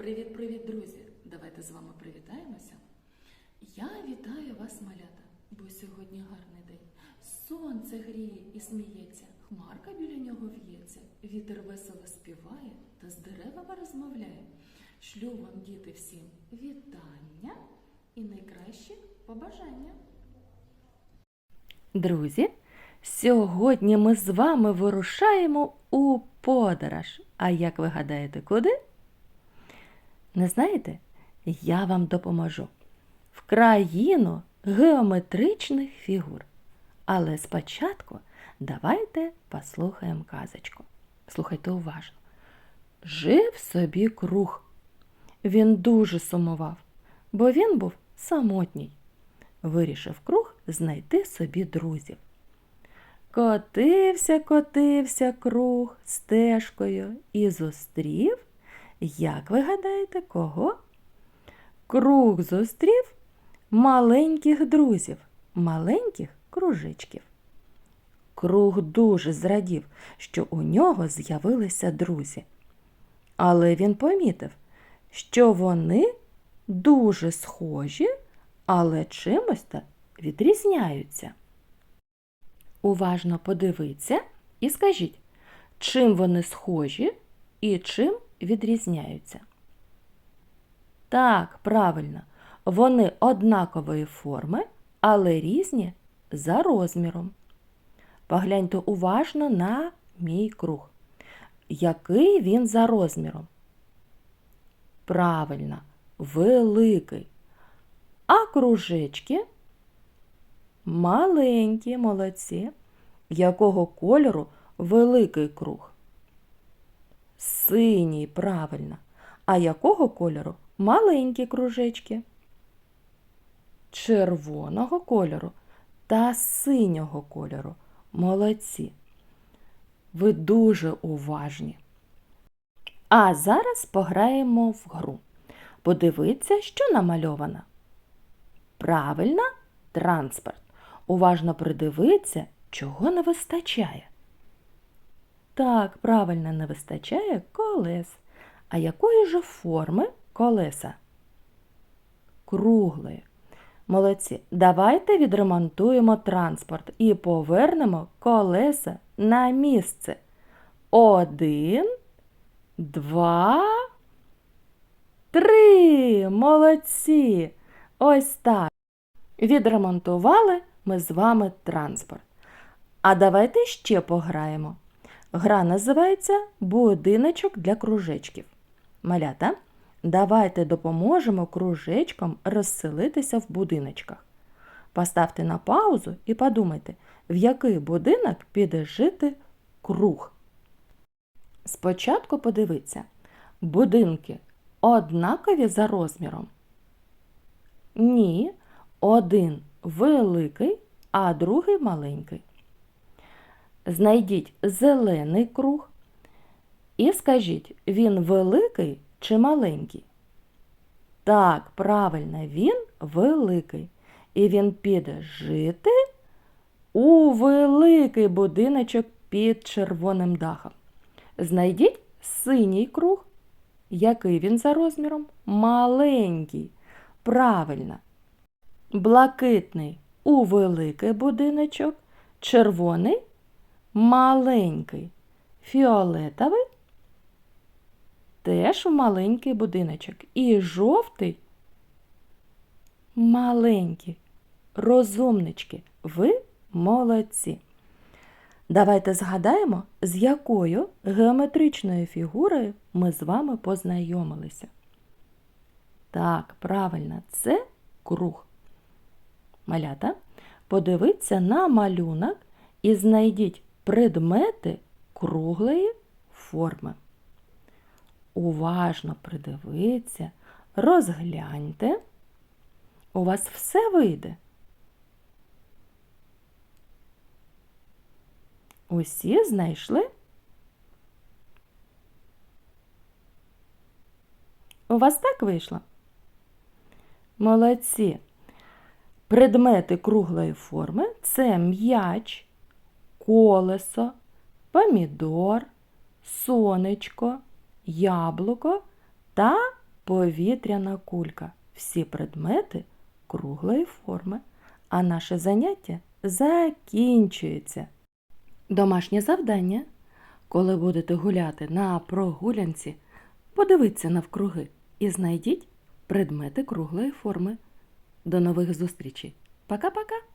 Привіт-привіт, друзі! Давайте з вами привітаємося. Я вітаю вас, малята, бо сьогодні гарний день. Сонце гріє і сміється, хмарка біля нього в'ється, вітер весело співає та з деревами розмовляє. Шлю вам, діти, всім вітання і найкращі побажання. Друзі, сьогодні ми з вами вирушаємо у подорож. А як ви гадаєте, куди? Не знаєте? Я вам допоможу. В країну геометричних фігур. Але спочатку давайте послухаємо казочку. Слухайте уважно. Жив собі круг. Він дуже сумував, бо він був самотній. Вирішив круг знайти собі друзів. Котився, котився круг стежкою і зустрів, як ви гадаєте, кого? Круг зустрів маленьких друзів, маленьких кружечків. Круг дуже зрадів, що у нього з'явилися друзі. Але він помітив, що вони дуже схожі, але чимось то відрізняються. Уважно подивіться і скажіть, чим вони схожі і чим відрізняються. Так, правильно, вони однакової форми, але різні за розміром. Погляньте уважно на мій круг. Який він за розміром? Правильно, великий. А кружечки маленькі молодці. Якого кольору великий круг? Синій, правильно. А якого кольору маленькі кружечки? Червоного кольору та синього кольору. Молодці. Ви дуже уважні. А зараз пограємо в гру. Подивіться, що намальовано. Правильно, транспорт. Уважно придивіться, чого не вистачає. Так, правильно не вистачає колес. А якої ж форми колеса? Круглої. Молодці, давайте відремонтуємо транспорт і повернемо колеса на місце. Один, два, три. Молодці. Ось так. Відремонтували ми з вами транспорт. А давайте ще пограємо. Гра називається Будиночок для кружечків. Малята, давайте допоможемо кружечкам розселитися в будиночках. Поставте на паузу і подумайте, в який будинок піде жити круг. Спочатку подивіться, будинки однакові за розміром. Ні, один великий, а другий маленький. Знайдіть зелений круг і скажіть, він великий чи маленький? Так, правильно, він великий. І він піде жити у великий будиночок під червоним дахом. Знайдіть синій круг. Який він за розміром? Маленький. Правильно. Блакитний у великий будиночок, червоний маленький, фіолетовий теж у маленький будиночок. І жовтий маленький. Розумнички, ви молодці. Давайте згадаємо, з якою геометричною фігурою ми з вами познайомилися. Так, правильно, це круг. Малята, подивіться на малюнок і знайдіть предмети круглої форми. Уважно придивіться, розгляньте. У вас все вийде. Усі знайшли? У вас так вийшло? Молодці. Предмети круглої форми це м'яч, колесо, помідор, сонечко, яблуко та повітряна кулька. Всі предмети круглої форми. А наше заняття закінчується. Домашнє завдання. Коли будете гуляти на прогулянці, подивіться навкруги і знайдіть предмети круглої форми. До нових зустрічей. Пока-пока!